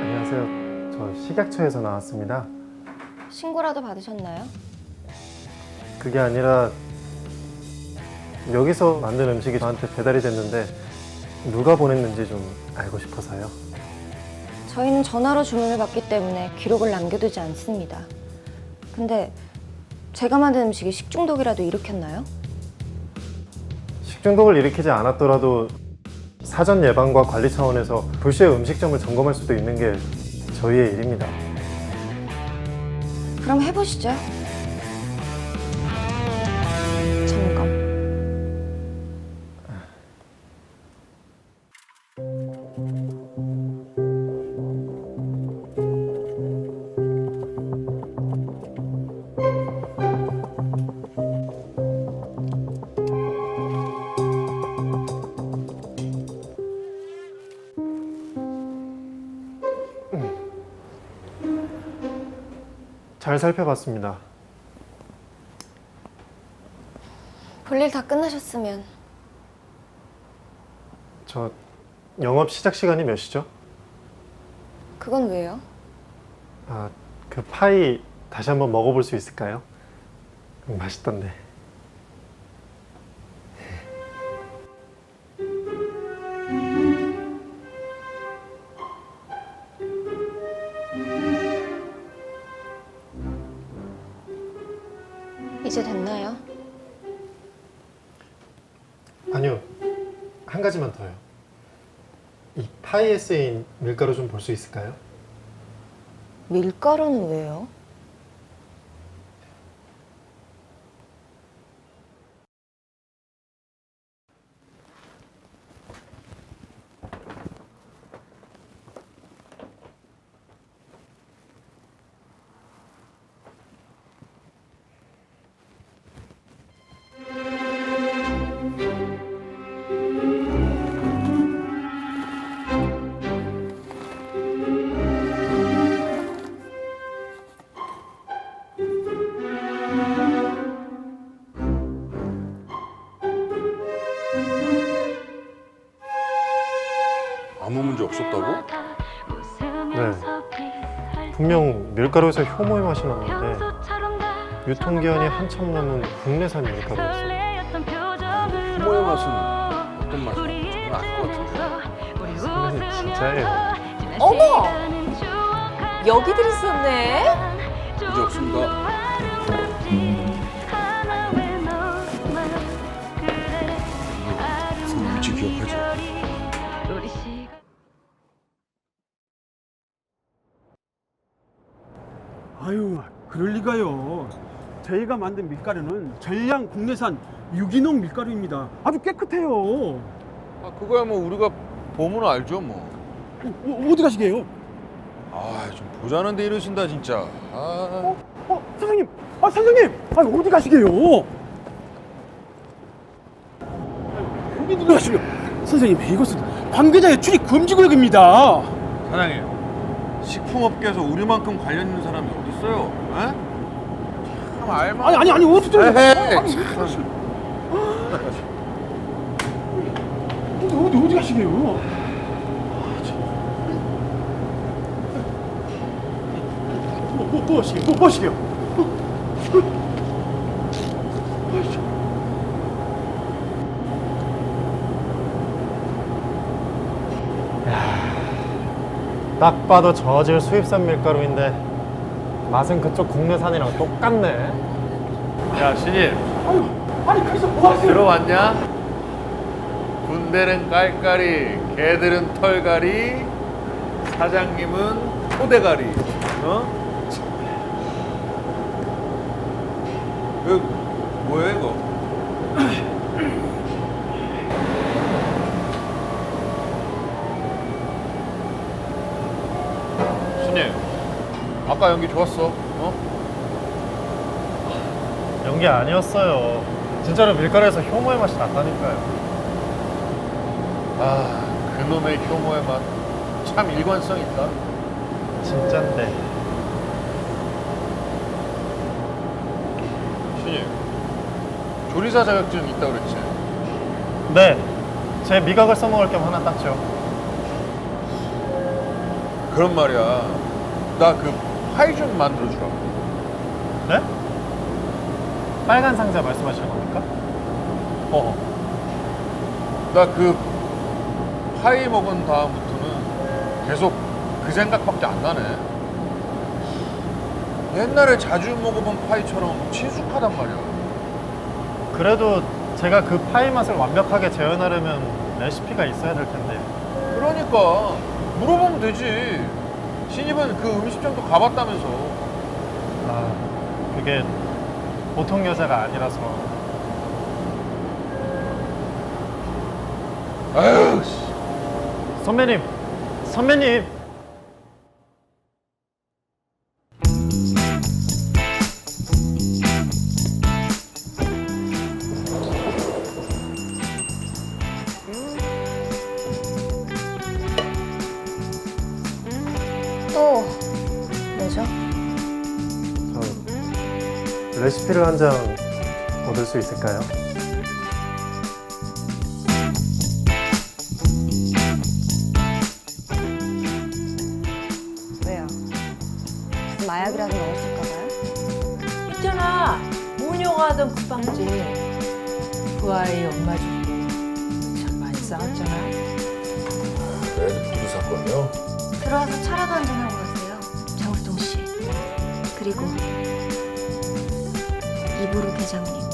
안녕하세요. 저 식약처에서 나왔습니다. 신고라도 받으셨나요? 그게 아니라 여기서 만든 음식이 저한테 배달이 됐는데 누가 보냈는지 좀 알고 싶어서요. 저희는 전화로 주문을 받기 때문에 기록을 남겨두지 않습니다. 근데 제가 만든 음식이 식중독이라도 일으켰나요? 식중독을 일으키지 않았더라도 사전 예방과 관리 차원에서 불시에 음식점을 점검할 수도 있는 게 저희의 일입니다. 그럼 해보시죠. 잘 살펴봤습니다. 볼일 다 끝나셨으면 저 영업 시작 시간이 몇 시죠? 그건 왜요? 아, 그 파이 다시 한번 먹어볼 수 있을까요? 음, 맛있던데. 됐나요? 아니요, 한 가지만 더요. 이 파이에 쓰인 밀가루 좀 볼 수 있을까요? 밀가루는 왜요? 문제 없었다고? 네. 분명 밀가루에서 효모의 맛이 났는데 유통기한이 한참 남은 국내산 밀가루였어요. 효모의 맛은 어떤 맛이야? 저는 알것 같은데. 선배님 진짜예요. 어머! 여기들 있었네. 문제 없습니다. 가요. 저희가 만든 밀가루는 전량 국내산 유기농 밀가루입니다. 아주 깨끗해요. 아 그거야 뭐 우리가 보면 알죠 뭐. 어, 어, 어디 가시게요? 아 좀 보자는데 이러신다 진짜. 아. 어, 선생님! 아, 선생님! 아, 어디 가시게요? 어디 들어가시게요? 선생님, 이것은 관계자의 출입 금지 구역입니다. 사장님, 식품업계에서 우리만큼 관련 있는 사람이 어디 있어요? 에? 참 알만. 아니, 아니, 아니, 어디 들어 에헤이, 아니, 참. 어디, 어디, 어디 가시게요? 아, 참. 뭐, 뭐, 뭐 하시게요? 뭐, 뭐. 딱 봐도 저질 수입산 밀가루인데 맛은 그쪽 국내산이랑 똑같네. 야 신입 아유, 아니, 거기서 뭐 하세요? 들어왔냐? 군대는 깔깔이 개들은 털갈이 사장님은 토대가리 어? 그 뭐야 이거? 아까 연기 좋았어 어? 연기 아니었어요. 진짜로 밀가루에서 효모의 맛이 났다니까요. 아 그놈의 효모의 맛 참 일관성 있다. 진짠데. 신입, 조리사 자격증 있다 그랬지? 네. 제 미각을 써먹을 겸 하나 땄죠. 그런 말이야. 나 그 파이 좀 만들어 주라. 네? 빨간 상자 말씀하시는 겁니까? 어. 나 그 파이 먹은 다음부터는 계속 그 생각밖에 안 나네. 옛날에 자주 먹어본 파이처럼 친숙하단 말이야. 그래도 제가 그 파이 맛을 완벽하게 재현하려면 레시피가 있어야 될 텐데. 그러니까 물어보면 되지. 신입은 그 음식점도 가봤다면서. 아, 그게 보통 여자가 아니라서. 아유, 씨. 선배님, 선배님. 레시피를 한 장 얻을 수 있을까요? 왜요? 무슨 마약이라도 넣었을까 봐요? 있잖아. 모녀가 하던 그 빵집. 그 아이 엄마 죽고 참 많이 싸웠잖아. 왜 누구 사건이요? 들어와서 차라도 한잔 하고 가세요. 장우동 씨. 그리고 이보루 계장님.